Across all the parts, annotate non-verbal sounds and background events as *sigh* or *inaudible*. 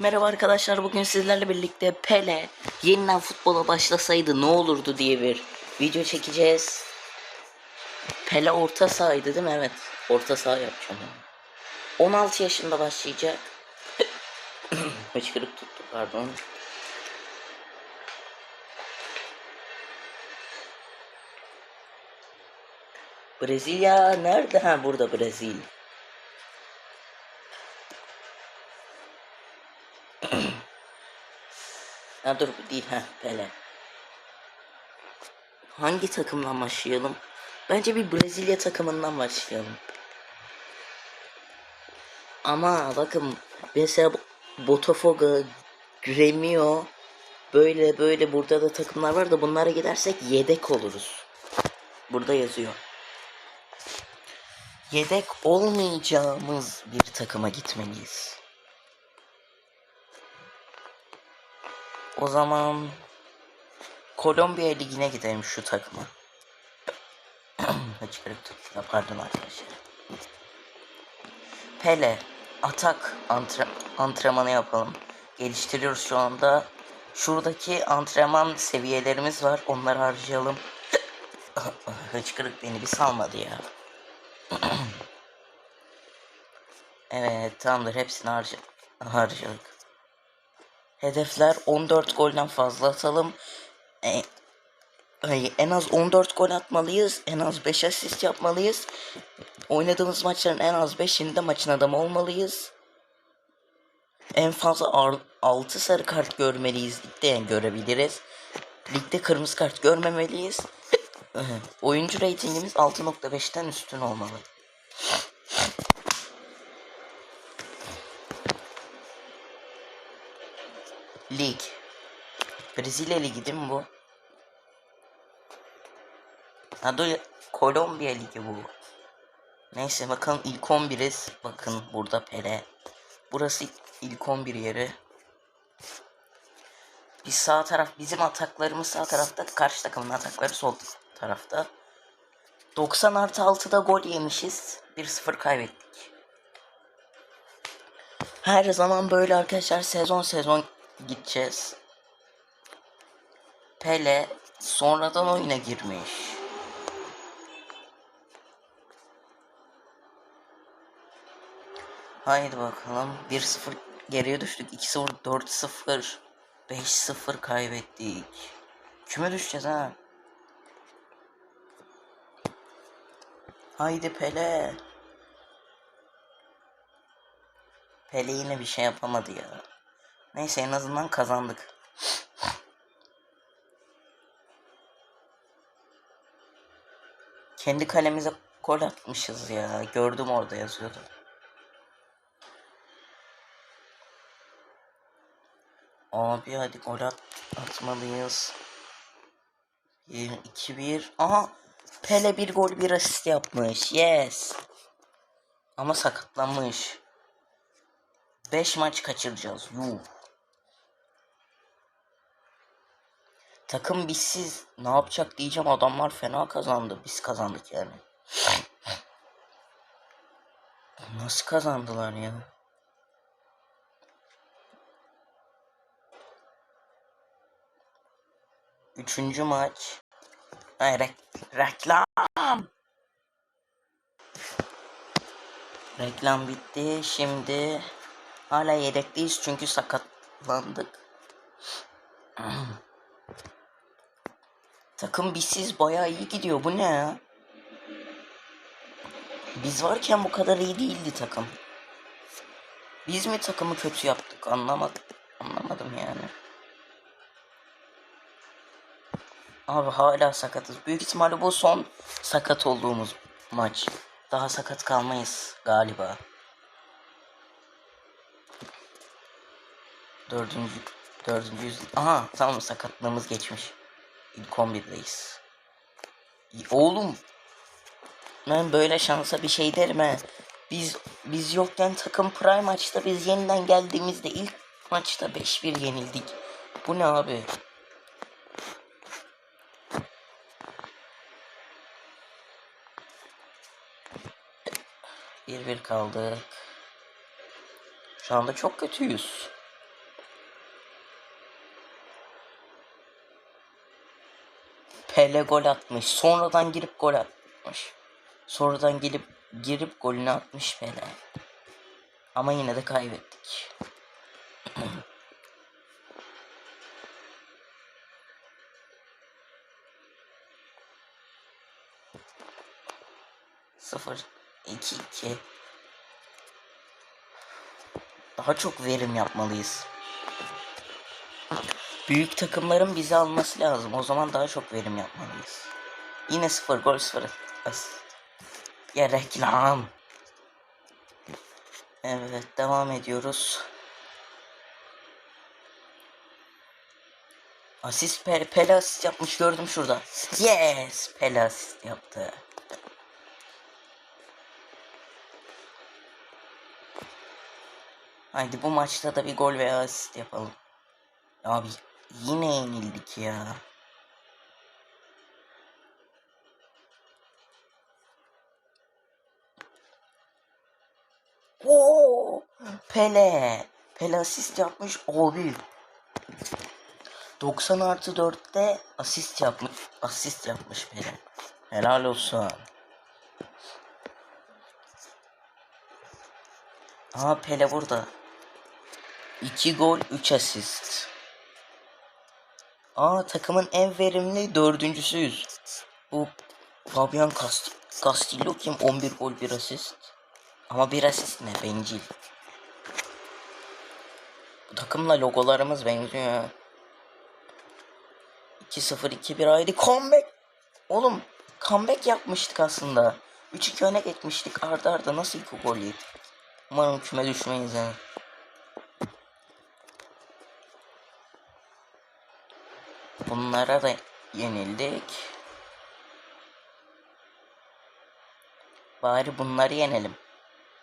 Merhaba arkadaşlar bugün sizlerle birlikte Pele yeniden futbola başlasaydı ne olurdu diye bir video çekeceğiz. Pele orta sahaydı değil mi? Evet orta saha yapacağım. yani. 16 yaşında başlayacak. *coughs* Hıçkırık tuttu pardon. Brezilya nerede? Ha burada Brezilya. Ha dur bu değil ha Pele. Hangi takımdan başlayalım? Bence bir Brezilya takımından başlayalım. Ama bakın mesela Botafogo, Gremio böyle böyle burada da takımlar var da bunlara gidersek yedek oluruz. Burada yazıyor. Yedek olmayacağımız bir takıma gitmeliyiz. O zaman Kolombiya Ligi'ne gidelim şu takıma. *clears throat* Ya Pardon arkadaşlar. Pele atak antre antrenmanı yapalım. Geliştiriyoruz şu anda. Şuradaki antrenman seviyelerimiz var. Onları harcayalım. *clears throat* Hıçkırık beni bir salmadı ya. *clears throat* evet tamamdır hepsini harca harcadık. Hedefler 14 golden fazla atalım. E, en az 14 gol atmalıyız. En az 5 asist yapmalıyız. Oynadığımız maçların en az 5'inde maçın adamı olmalıyız. En fazla 6 sarı kart görmeliyiz. Ligde görebiliriz. Ligde kırmızı kart görmemeliyiz. Oyuncu reytingimiz 6.5'ten üstün olmalı. Lig. Brezilya Ligi değil mi bu? Dur Kolombiya Ligi bu. Neyse bakalım ilk 11'iz. Bakın burada Pele. Burası ilk 11 yeri. Biz sağ taraf bizim ataklarımız sağ tarafta karşı takımın atakları sol tarafta. 90 artı 6'da gol yemişiz. 1-0 kaybettik. Her zaman böyle arkadaşlar sezon sezon gideceğiz. Pele sonradan oyuna girmiş. Haydi bakalım. 1-0 geriye düştük. 2-0, 4-0, 5-0 kaybettik. Küme düşeceğiz ha. Haydi Pele. Pele yine bir şey yapamadı ya. Neyse en azından kazandık. Kendi kalemize gol atmışız ya. Gördüm orada yazıyordu. Abi hadi gol at atmalıyız. 2-1. Aha Pele bir gol bir asist yapmış. Yes. Ama sakatlanmış. 5 maç kaçıracağız. Yuh. Takım bizsiz ne yapacak diyeceğim adamlar fena kazandı. Biz kazandık yani. Nasıl kazandılar ya? Üçüncü maç. Ay, rek- reklam. Reklam bitti. Şimdi hala yedekteyiz çünkü sakatlandık. *clears throat* Takım bizsiz bayağı iyi gidiyor. Bu ne ya? Biz varken bu kadar iyi değildi takım. Biz mi takımı kötü yaptık? Anlamadım. Anlamadım yani. Abi hala sakatız. Büyük ihtimalle bu son sakat olduğumuz maç. Daha sakat kalmayız galiba. Dördüncü, dördüncü yüz... Aha tamam sakatlığımız geçmiş. İlk 11'deyiz. Oğlum. Ben böyle şansa bir şey derim he. Biz biz yokken takım prime maçta biz yeniden geldiğimizde ilk maçta 5-1 yenildik. Bu ne abi? Bir bir kaldık. Şu anda çok kötüyüz. Pele gol atmış. Sonradan girip gol atmış. Sonradan gelip girip golünü atmış Pele. Ama yine de kaybettik. *clears throat* Sıfır, iki, iki. Daha çok verim yapmalıyız. Büyük takımların bizi alması lazım. O zaman daha çok verim yapmalıyız. Yine sıfır gol sıfır. As. Ya reklam. Evet devam ediyoruz. Asist Pe Pele asist yapmış gördüm şurada. Yes! Pele asist yaptı. Haydi bu maçta da bir gol veya asist yapalım. Abi yine yenildik ya. Oo! Pele. Pele asist yapmış abi. 90 artı 4'te asist yapmış. Asist yapmış Pele. Helal olsun. Aa Pele burada. 2 gol 3 asist. Aa takımın en verimli dördüncüsüyüz. Bu Fabian Cast Castillo kim? 11 gol 1 asist. Ama bir asist ne? Bencil. Bu takımla logolarımız benziyor. 2-0-2-1 haydi comeback. Oğlum comeback yapmıştık aslında. 3-2 öne geçmiştik arda arda nasıl iki gol yedik. Umarım küme düşmeyiz yani. Bunlara da yenildik. Bari bunları yenelim.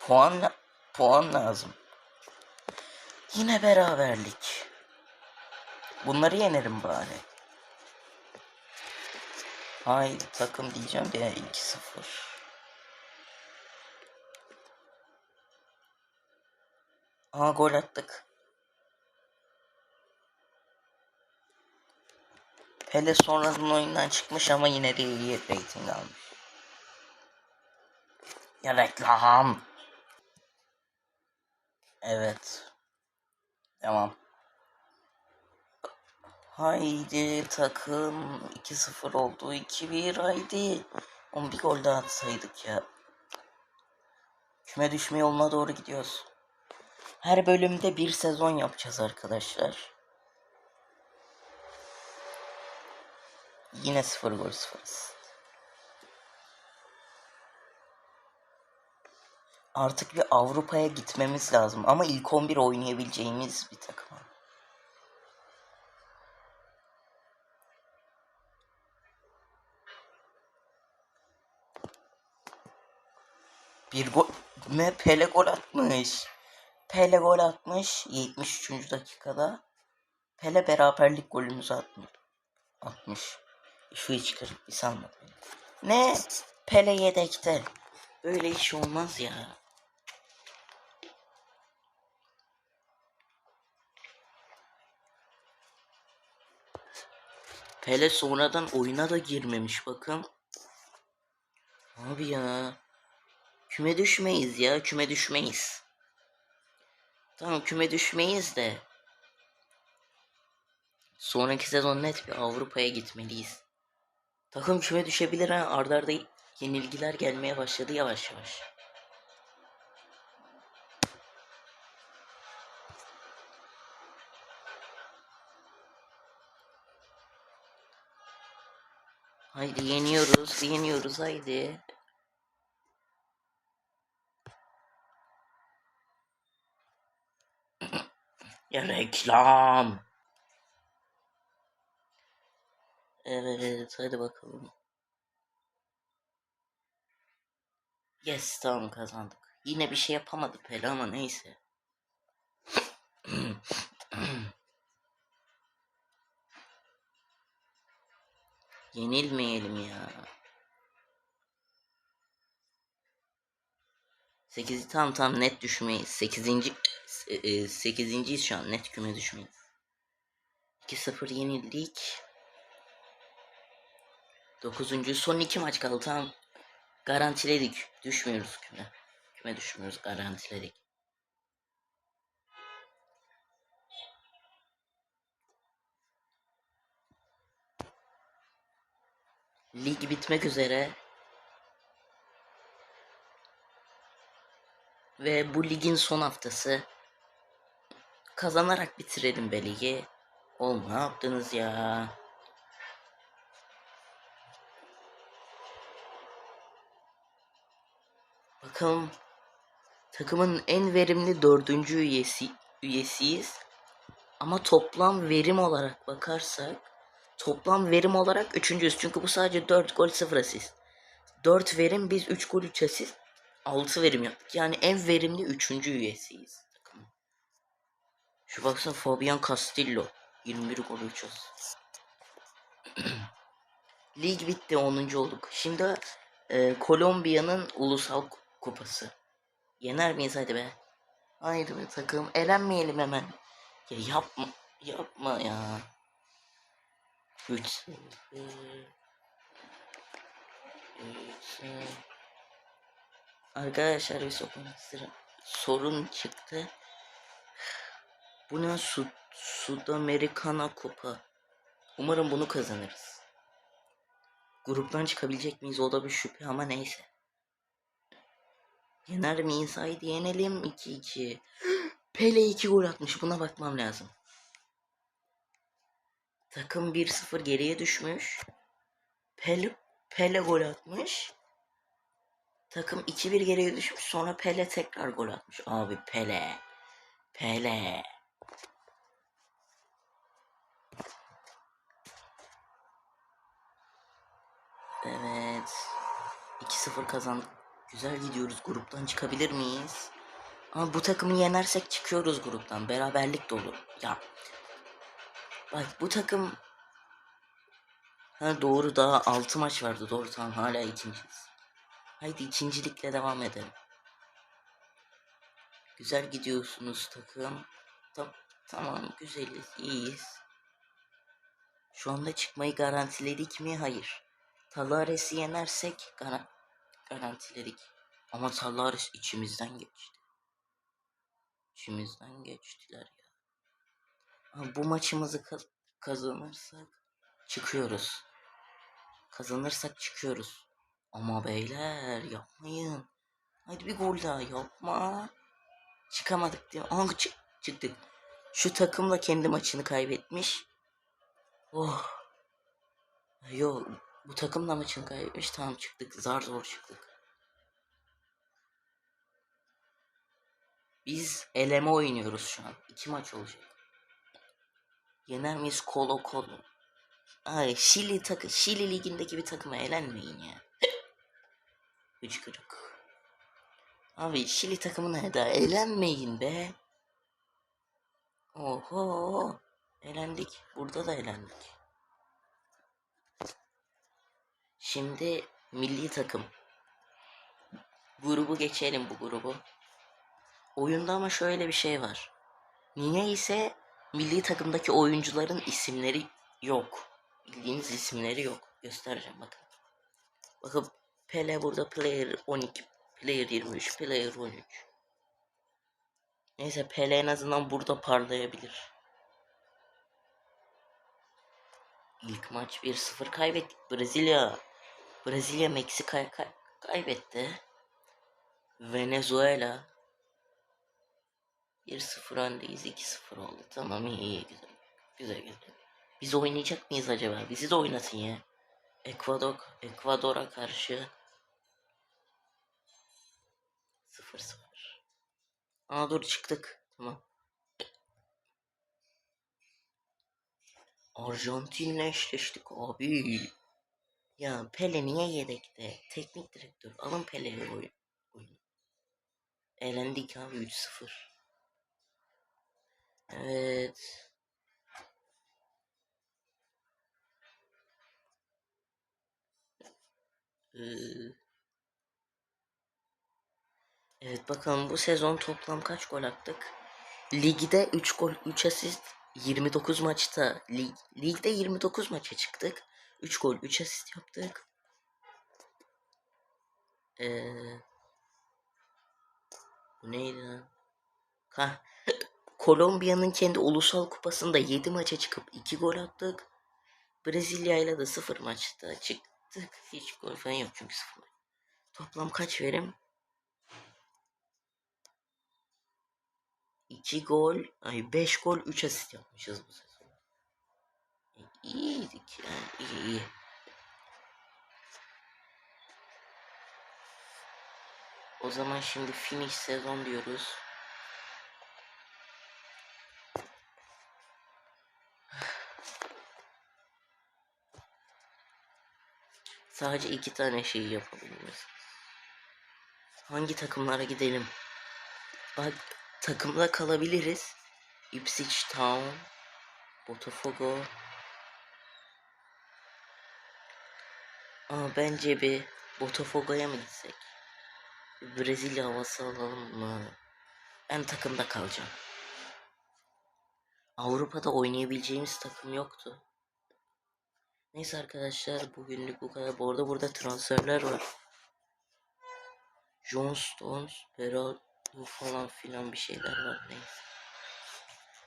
Puan puan lazım. Yine beraberlik. Bunları yenerim bari. Haydi takım diyeceğim de 2-0. Aa gol attık. Pele sonradan oyundan çıkmış ama yine de iyi rating almış. Ya reklam. Evet. Tamam. Haydi takım 2-0 oldu 2-1 haydi. 11 bir gol daha atsaydık ya. Küme düşme yoluna doğru gidiyoruz. Her bölümde bir sezon yapacağız arkadaşlar. Yine 0 gol 0 Artık bir Avrupa'ya gitmemiz lazım ama ilk 11 oynayabileceğimiz bir takım. Bir gol ne Pele gol atmış. Pele gol atmış 73. dakikada. Pele beraberlik golümüzü atmış. atmış. Şu çıkarıp bir salmadı beni. Ne? Pele yedekte. Böyle iş olmaz ya. Pele sonradan oyuna da girmemiş bakın. Abi ya. Küme düşmeyiz ya. Küme düşmeyiz. Tamam küme düşmeyiz de. Sonraki sezon net bir Avrupa'ya gitmeliyiz. Takım küme düşebilir ha. Arda arda yenilgiler gelmeye başladı yavaş yavaş. Haydi yeniyoruz, yeniyoruz haydi. *clears throat* ya reklam. Evet, hadi bakalım. Yes, tamam kazandık. Yine bir şey yapamadı Pele ama neyse. *clears throat* Yenilmeyelim ya. 8 tam tam net düşmeyiz. 8. 8. şu an net küme düşmeyiz. 2-0 yenildik. Dokuzuncu son iki maç kaldı tamam. Garantiledik. Düşmüyoruz küme. Küme düşmüyoruz garantiledik. Lig bitmek üzere. Ve bu ligin son haftası. Kazanarak bitirelim be ligi. Oğlum ne yaptınız ya? Bakalım takımın en verimli dördüncü üyesi üyesiyiz. Ama toplam verim olarak bakarsak toplam verim olarak üçüncüyüz. Çünkü bu sadece 4 gol 0 asist. 4 verim biz 3 gol 3 asist 6 verim yaptık. Yani en verimli üçüncü üyesiyiz. Şu baksana Fabian Castillo 21 gol 3 asist. *clears throat* Lig bitti 10. olduk. Şimdi e, Kolombiya'nın ulusal kupası. Yener miyiz hadi be? Haydi be takım elenmeyelim hemen. Ya yapma yapma ya. 3 0 Arkadaşlar bir sıra sorun çıktı. Bu ne Sud Sudamericana Kupa. Umarım bunu kazanırız. Gruptan çıkabilecek miyiz o da bir şüphe ama neyse. Yener miyiz? Haydi yenelim 2-2. Pele 2 gol atmış. Buna bakmam lazım. Takım 1-0 geriye düşmüş. Pele, Pele gol atmış. Takım 2-1 geriye düşmüş. Sonra Pele tekrar gol atmış. Abi Pele. Pele. Evet. 2-0 kazandık. Güzel gidiyoruz. Gruptan çıkabilir miyiz? Ama bu takımı yenersek çıkıyoruz gruptan. Beraberlik de olur. Ya. Bak bu takım Ha doğru daha 6 maç vardı. Doğru tamam hala ikinciyiz. Haydi ikincilikle devam edelim. Güzel gidiyorsunuz takım. Ta- tamam güzeliz, iyiyiz. Şu anda çıkmayı garantiledik mi? Hayır. Talares'i yenersek gara- garantiledik. Ama Talares içimizden geçti. İçimizden geçtiler ya. Ama bu maçımızı kaz- kazanırsak çıkıyoruz. Kazanırsak çıkıyoruz. Ama beyler yapmayın. Hadi bir gol daha yapma. Çıkamadık diye. Aha çık çıktık. Şu takımla kendi maçını kaybetmiş. Oh. Yo bu takımla maçını kaybetmiş. Tamam çıktık. Zar zor çıktık. Biz eleme oynuyoruz şu an. İki maç olacak. Yener miyiz Kolo Kolo? Ay Şili takı Şili ligindeki bir takıma elenmeyin ya. *laughs* Hıçkırık. Abi Şili takımına da elenmeyin be. Oho. Elendik. Burada da elendik. Şimdi milli takım. Grubu geçelim bu grubu. Oyunda ama şöyle bir şey var. Niye ise milli takımdaki oyuncuların isimleri yok. Bildiğiniz isimleri yok. Göstereceğim bakın. Bakın Pele burada player 12, player 23, player 13. Neyse Pele en azından burada parlayabilir. İlk maç 1-0 kaybettik. Brezilya. Brezilya Meksika'ya kay- kaybetti. Venezuela 1-0 öndeyiz. 2-0 oldu. Tamam iyi iyi güzel. Güzel güzel. Biz oynayacak mıyız acaba? Bizi de oynatın ya. Ekvador, Ekvador'a karşı 0-0. Aa dur çıktık. Tamam. Arjantin'le eşleştik abi. Ya Pele niye yedekte? Teknik direktör. Alın Pele'yi oyun. oyun. Elendik abi 3-0. Evet. Ee, Evet bakalım bu sezon toplam kaç gol attık? Ligde 3 gol 3 asist 29 maçta lig, ligde 29 maça çıktık. 3 gol 3 asist yaptık. Ee, bu neydi lan? Ha, Kolombiya'nın kendi ulusal kupasında 7 maça çıkıp 2 gol attık. Brezilya ile de 0 maçta çıktık. Hiç gol falan yok çünkü 0 maç. Toplam kaç verim? 2 gol, ay 5 gol 3 asist yapmışız bu sezon. İyiydik yani iyi iyi. O zaman şimdi finish sezon diyoruz. Sadece iki tane şeyi yapabiliriz. Hangi takımlara gidelim? Bak takımda kalabiliriz. Ipswich Town, Botafogo. Ama bence bir Botafogo'ya mı gitsek? Brezilya havası alalım mı? Ben takımda kalacağım. Avrupa'da oynayabileceğimiz takım yoktu. Neyse arkadaşlar bugünlük bu kadar. Bu arada burada transferler var. John Stones, Beral falan filan bir şeyler var. Neyse.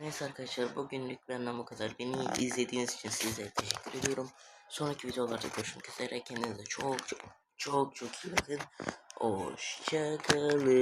Neyse arkadaşlar bugünlük benden bu kadar. Beni izlediğiniz için size teşekkür ediyorum. Sonraki videolarda görüşmek üzere. Kendinize çok çok çok çok iyi bakın. Hoşçakalın.